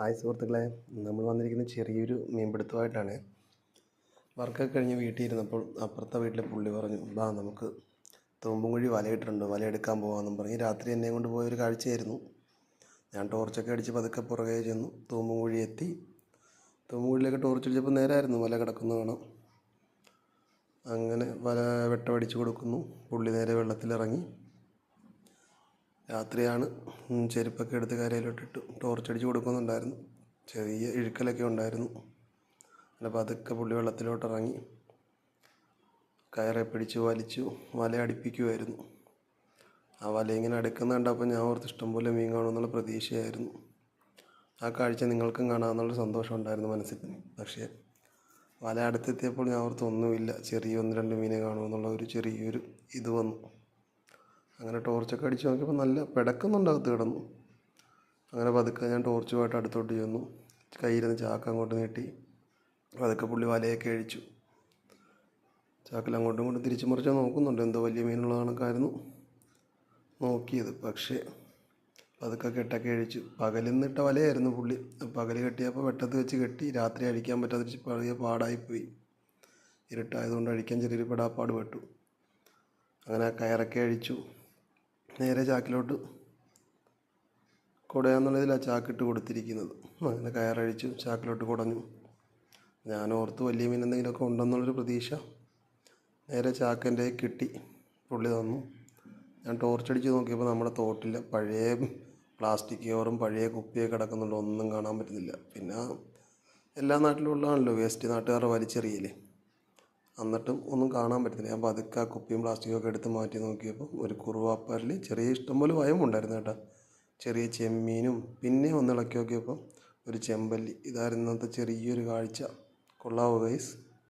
Hi സുഹൃത്തുക്കളെ നമ്മൾ വന്നിരിക്കുന്ന ചെറിയൊരു മീൻപിടുത്തമായിട്ടാണ്. വർക്കൊക്കെ കഴിഞ്ഞ് വീട്ടിൽ ഇരുന്നപ്പോൾ അപ്പുറത്തെ വീട്ടിലെ പുള്ളി പറഞ്ഞു ബാ നമുക്ക് തുമ്പും കുഴി വല എടുക്കാൻ പോകാമെന്നും പറഞ്ഞ് രാത്രി എന്നെ കൊണ്ട് പോയൊരു കാഴ്ചയായിരുന്നു. ഞാൻ ടോർച്ചൊക്കെ അടിച്ച് പതുക്കെ പുറകെ ചെന്നു തൂമ്പുംകുഴി എത്തി. തൂമ്പുംകുഴിയിലേക്ക് ടോർച്ച് അടിച്ചപ്പോൾ നേരായിരുന്നു വല കിടക്കുന്നു കാണാം അങ്ങനെ വല വെട്ടമടിച്ച് കൊടുക്കുന്നു പുള്ളി നേരെ വെള്ളത്തിലിറങ്ങി. രാത്രിയാണ് ചെരുപ്പൊക്കെ എടുത്ത് കരയിലോട്ടിട്ട് ടോർച്ച് അടിച്ച് കൊടുക്കുന്നുണ്ടായിരുന്നു. ചെറിയ ഇഴുക്കലൊക്കെ ഉണ്ടായിരുന്നു. അങ്ങനെ പതുക്കെ പുള്ളി വെള്ളത്തിലോട്ട് ഇറങ്ങി കയറെ പിടിച്ചു വലിച്ചു വല അടുപ്പിക്കുമായിരുന്നു ആ വല ഇങ്ങനെ അടുക്കുന്ന കണ്ടപ്പോൾ ഞാൻ ഓർത്ത് ഇഷ്ടംപോലെ മീൻ കാണുമെന്നുള്ള പ്രതീക്ഷയായിരുന്നു. ആ കാഴ്ച നിങ്ങൾക്കും കാണാമെന്നുള്ള സന്തോഷം ഉണ്ടായിരുന്നു മനസ്സിൽ. പക്ഷേ വല അടുത്തെത്തിയപ്പോൾ ഞാൻ ഓർത്ത് ഒന്നുമില്ല. ചെറിയ ഒന്ന് രണ്ട് മീനെ കാണുമെന്നുള്ള ഒരു ചെറിയൊരു ഇത് വന്നു. അങ്ങനെ ടോർച്ചൊക്കെ അടിച്ച് നോക്കിയപ്പോൾ നല്ല പിടക്കുന്നുണ്ട് അകത്ത് കിടന്നു. അങ്ങനെ പതുക്കെ ഞാൻ ടോർച്ചുമായിട്ട് അടുത്തോട്ട് ചെന്നു. കയ്യിരുന്ന് ചാക്ക് അങ്ങോട്ട് നീട്ടി. പതുക്കെ പുള്ളി വലയൊക്കെ അഴിച്ചു. ചാക്കിൽ അങ്ങോട്ടും ഇങ്ങോട്ടും തിരിച്ചു മറിച്ചാൽ നോക്കുന്നുണ്ട്. എന്തോ വലിയ മീനുള്ള കണക്കായിരുന്നു നോക്കിയത്. പക്ഷേ പതുക്കെ കെട്ടൊക്കെ അഴിച്ചു. പകലിന്നിട്ട വലയായിരുന്നു പുള്ളി. പകൽ കെട്ടിയപ്പോൾ വെട്ടത്ത് വെച്ച് കെട്ടി രാത്രി അഴിക്കാൻ പറ്റാതെ ഇച്ചിരി പഴയ പാടായിപ്പോയി. ഇരുട്ടായതുകൊണ്ട് അഴിക്കാൻ ചെറിയൊരു പെടാപ്പാട് പെട്ടു. അങ്ങനെ കയറൊക്കെ അഴിച്ചു. നേരെ ചാക്കിലോട്ട് കുടയാന്നുള്ളതിലാണ് ചാക്കിട്ട് കൊടുത്തിരിക്കുന്നത്. അങ്ങനെ കയറഴിച്ചു ചാക്കിലോട്ട് കുടഞ്ഞു. ഞാൻ ഓർത്ത് വലിയ മീൻ എന്തെങ്കിലുമൊക്കെ ഉണ്ടെന്നുള്ളൊരു പ്രതീക്ഷ. നേരെ ചാക്കന്റെ കിട്ടി പുള്ളി തന്നു. ഞാൻ ടോർച്ചടിച്ച് നോക്കിയപ്പോൾ നമ്മുടെ തോട്ടിൽ പഴയ പ്ലാസ്റ്റിക് ഓറും പഴയ കുപ്പിയൊക്കെ കിടക്കുന്നുണ്ട്. ഒന്നും കാണാൻ പറ്റുന്നില്ല. പിന്നെ എല്ലാ നാട്ടിലും ഉള്ളതാണല്ലോ. വേസ്റ്റ് നാട്ടുകാരുടെ വലിച്ചെറിയൽ. എന്നിട്ടും ഒന്നും കാണാൻ പറ്റുന്നില്ല ഞാൻ പതുക്കെ ആ കുപ്പിയും പ്ലാസ്റ്റിക്കും ഒക്കെ എടുത്ത് മാറ്റി നോക്കിയപ്പോൾ ഒരു കുറുവാപ്പാരിൽ ചെറിയ ഇഷ്ടംപോലെ വയമുണ്ടായിരുന്നു കേട്ടോ. ചെറിയ ചെമ്മീനും പിന്നെ ഒന്ന് ഇളക്കി നോക്കിയപ്പോൾ ഒരു ചെമ്പല്ലി. ഇതായിരുന്നു ഇന്നത്തെ ചെറിയൊരു കാഴ്ച. കൊള്ളാവോ ഗൈസ്